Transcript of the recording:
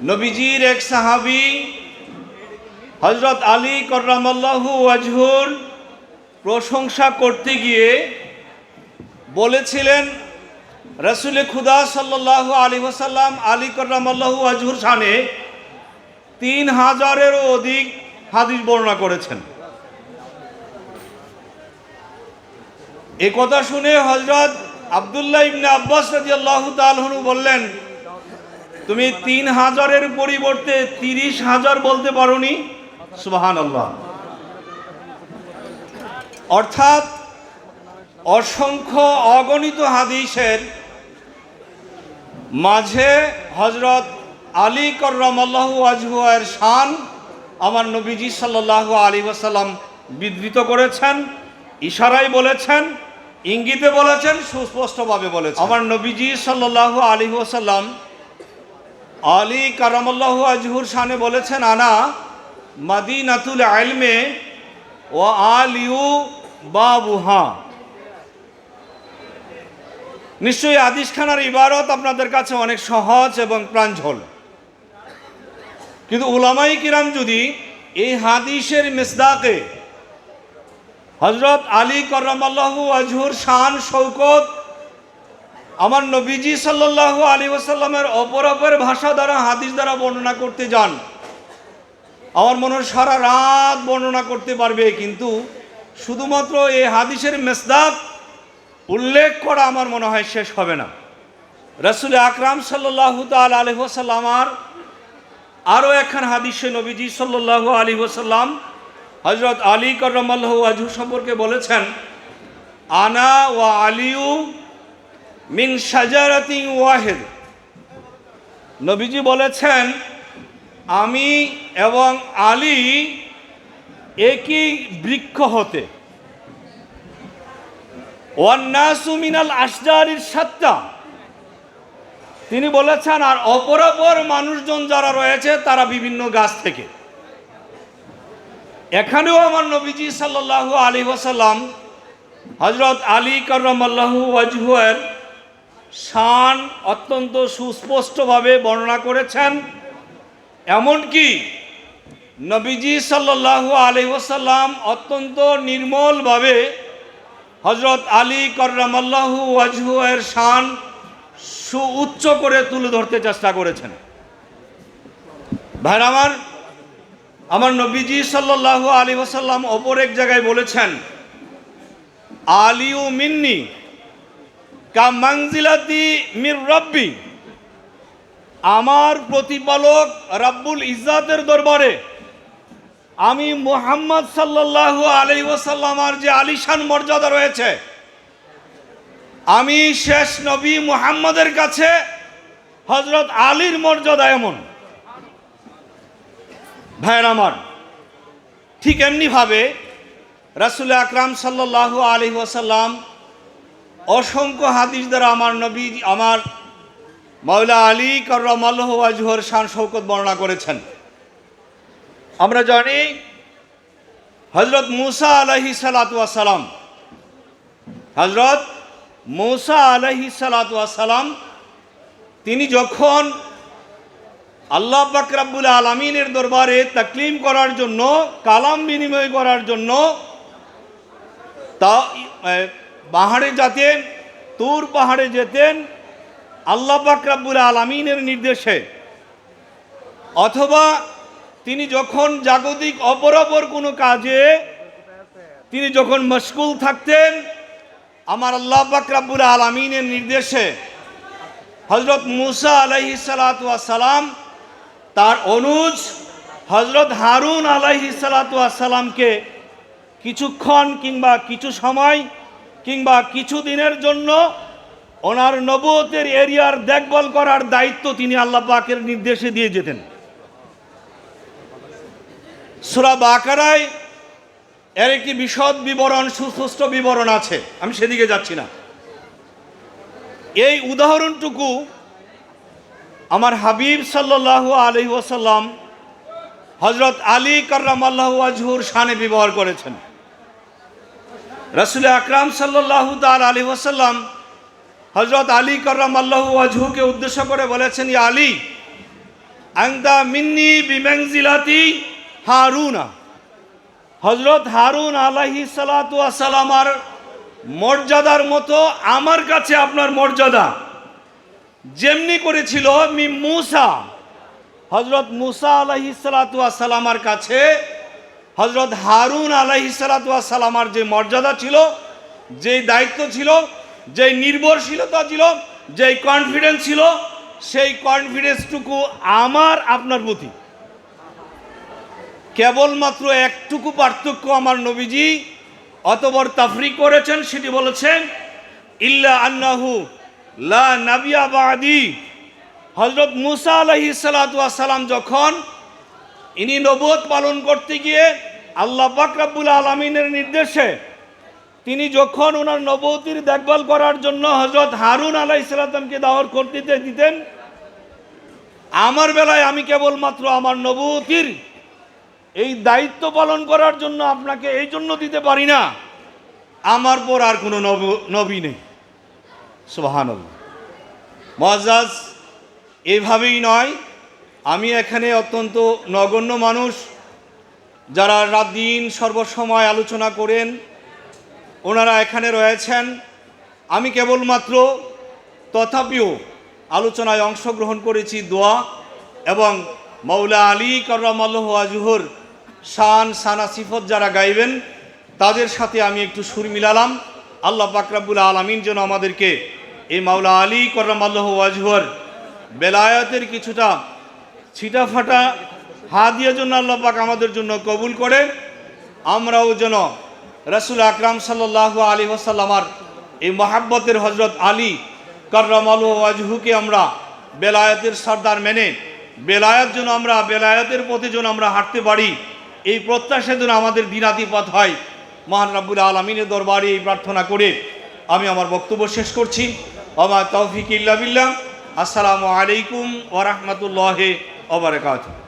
নবীজির এক সাহাবি হজরত আলী কররামাল্লাহু আজহুর প্রশংসা করতে গিয়ে বলেছিলেন, রসুল খুদা সাল্লাহ আলী ওসাল্লাম আলী কররামাল্লাহু আজহুর শানে তিন হাজারেরও অধিক হাদিস বর্ণনা করেছেন। এ কথা শুনে হজরত আবদুল্লাহ ইবনে আব্বাস রাজি আল্লাহ তালহনু বললেন তুমি তিন হাজারের পরিবর্তে তিরিশ হাজার বলতে পারোনি? সুবাহান আল্লাহ অর্থাৎ অসংখ্য অগণিত হাদিসের মাঝে হজরত আলী কররামাল্লাহু আজহুয়ের শান আমার নবীজি সাল্লাহ আলী ওয়াসাল্লাম বিধৃত করেছেন, ইশারায় বলেছেন, ইঙ্গিতে বলেছেন, সুস্পষ্টভাবে বলেছেন। আমার নবীজি সাল্লাহ আলী ওসাল্লাম আলী কারামাল্লাহ আজহুর শানে বলেছেন, আনা মাদিনাতুল আলমে ও আলিউ বাবুহা। নিশ্চয়ই আদিস খানার ইবারত আপনাদের কাছে অনেক সহজ এবং প্রাঞ্জল। কিন্তু উলামাই কিরাম যদি এই হাদিসের মিসদাকে হজরত আলী কররামাল্লাহু আজহুর শান শৌকত আমার নবীজি সাল্লাল্লাহু আলী ওসাল্লামের অপর অপর ভাষা দ্বারা, হাদিস দ্বারা বর্ণনা করতে যান। আমার মনে সারা রাত বর্ণনা করতে পারবে, কিন্তু শুধুমাত্র এই হাদিসের মেসদাক উল্লেখ করা আমার মনে হয় শেষ হবে না। রসুল আকরাম সাল্লাহু তাল আলহ্লামার আরও একখান হাদিসে নবীজি সাল্লাহু আলী ওসাল্লাম হজরত আলী করমাল্লাহ আজহু সম্পর্কে বলেছেন, আনা ও আলিউ মিন সাজারাতি ওয়াহেদ। নবীজি বলেছেন, আমি এবং আলী একই বৃক্ষ হতে। ওয়ান্নাসু মিনাল আসজারির সাতটা। তিনি বলেছেন, আর অপরাপর মানুষজন যারা রয়েছে, তারা বিভিন্ন গাছ থেকে। এখানেও আমার নবীজি সাল্লাহ আলী ওসাল্লাম হজরত আলী করমাল্লাহু ওয়াজহুয়ের শান অত্যন্ত সুস্পষ্টভাবে বর্ণনা করেছেন। এমনকি নবীজি সাল্লাহু আলী ওসাল্লাম অত্যন্ত নির্মলভাবে হজরত আলী কররামাল্লাহু ওয়াজহুয়ের শান সুউচ্চ করে তুলে ধরতে চেষ্টা করেছেন। ভাই আমার আমার নবীজি সাল্লাহ আলী ওসাল্লাম অপর এক জায়গায় বলেছেন, আলিউ মিন্নি কা মাংজিলাতি মির রব্বি। আমার প্রতিপালক রাব্বুল ইজাতের দরবারে আমি মোহাম্মদ সাল্লাল্লাহু আলী ওসাল্লামার যে আলিশান মর্যাদা রয়েছে, আমি শেষ নবী মুহাম্মদের কাছে হজরত আলীর মর্যাদা এমন। ভাইয়ের আমার, ঠিক এমনিভাবে রাসুল আকরাম সাল্লাহ আলী ওসাল্লাম অসংখ্য হাদিস দ্বারা আমার নবী, আমার মাওলা আলী করমাল্লাহ আজহর শান শৌকত বর্ণনা করেছেন। আমরা জানি হজরত মুসা আলহি সালাতাম হজরত মৌসা আলহি সালাতাম তিনি যখন আল্লাহ বাকরাবুল আলমিনের দরবারে তাকলিম করার জন্য, কালাম বিনিময় করার জন্য, তা পাহাড়ে যেতেন, তুর পাহাড়ে যেতেন, আল্লাহ বাকরাবুল আলমিনের নির্দেশে। অথবা তিনি যখন জাগতিক অপরাপর কোনো কাজে, তিনি যখন মশগুল থাকতেন, আমার আল্লাহ বাকরাবুল আলমিনের নির্দেশে হজরত মুসা আলহি সালাম, তার অনুজ হজরত হারুন আলাহি সালাতামকে কিছুক্ষণ কিংবা কিছু সময় কিংবা কিছু দিনের জন্য ওনার নবতের এরিয়ার দেখভাল করার দায়িত্ব তিনি আল্লাহ পাকের নির্দেশে দিয়ে যেতেন। সুরা বাকারায় এর একটি বিশদ বিবরণ, সুস্পষ্ট বিবরণ আছে। আমি সেদিকে যাচ্ছি না। এই উদাহরণটুকু আমার হাবিব সাল্লাহ আলি ওসাল্লাম হজরত আলী কররাম আল্লাহ আজহুর শানে ব্যবহার করেছেন। রসুল আকরাম সাল্লাহ তাল আলী ওসাল্লাম হজরত আলী কররাম আল্লাহ আজহুকে উদ্দেশ্য করে বলেছেন, ইয়া আলী আংদা মিন্নি বিমেংজিলাতি হারুনা। হজরত হারুন আলাহি সালাতামার মর্যাদার মতো আমার কাছে আপনার মর্যাদা। যেমনি করেছিল মি মুসা হজরত মুসা আলাহি সালাতামার কাছে হজরত হারুন আলাহি সালাতামার যে মর্যাদা ছিল, যেই দায়িত্ব ছিল, যেই নির্ভরশীলতা ছিল, যেই কনফিডেন্স ছিল, সেই কনফিডেন্সটুকু আমার, আপনার প্রতি। কেবলমাত্র একটুকু পার্থক্য আমার নবীজি অতবর তাফরি করেছেন, সেটি বলেছেন, ইল্লা আন্নাহু লা নাবিয়া বাদি। হজরত মুসা আলহি যখন ইনি নবুয়ত পালন করতে গিয়ে আল্লাহ পাক রাব্বুল আলমিনের নির্দেশে তিনি যখন ওনার নবতির দেখভাল করার জন্য হজরত হারুন আলাহ ইসলামকে দাওয়ার করতে দিতেন, আমার বেলায় আমি কেবলমাত্র আমার নবতির এই দায়িত্ব পালন করার জন্য আপনাকে এই জন্য দিতে পারি না। আমার পর আর কোনো নব, নবী নেই। সুবাহান মজাজ এভাবেই নয়, আমি এখানে অত্যন্ত নগণ্য মানুষ। যারা রাত দিন সর্বসময় আলোচনা করেন, ওনারা এখানে রয়েছেন। আমি কেবলমাত্র তথাপিও আলোচনায় অংশগ্রহণ করেছি দোয়া এবং মৌলা আলী কররামাল্লাহ আজহুর শান সানা সিফত যারা গাইবেন, তাদের সাথে আমি একটু সুর মিলালাম। আল্লাহ পাকরাবুল আলমিন যেন আমাদেরকে এই মাওলা আলী কররামাল্লাহ আজহুর বেলায়াতের কিছুটা ছিটাফাটা হাদিয়া জন্য আল্লাহ পাক আমাদের জন্য কবুল করে আমরাও যেন রসুল আকরাম সাল্লাহ আলী ওসাল্লামার এই মহাব্বতের হজরত আলী কররামাল আজহুকে আমরা বেলায়েতের সর্দার মেনে, বেলায়েত যেন আমরা, বেলায়েতের পথে যেন আমরা হাঁটতে পারি, এই প্রত্যাশা যেন আমাদের দিনাতি পথ হয়। মহান রাব্বুল আলমিনের দরবারে এই প্রার্থনা করে আমি আমার বক্তব্য শেষ করছি। আমার তৌফিক ইল্লা বিল্লাহ। আসসালামু আলাইকুম ওরহমতুল্লাহ ওবরাকাতুহ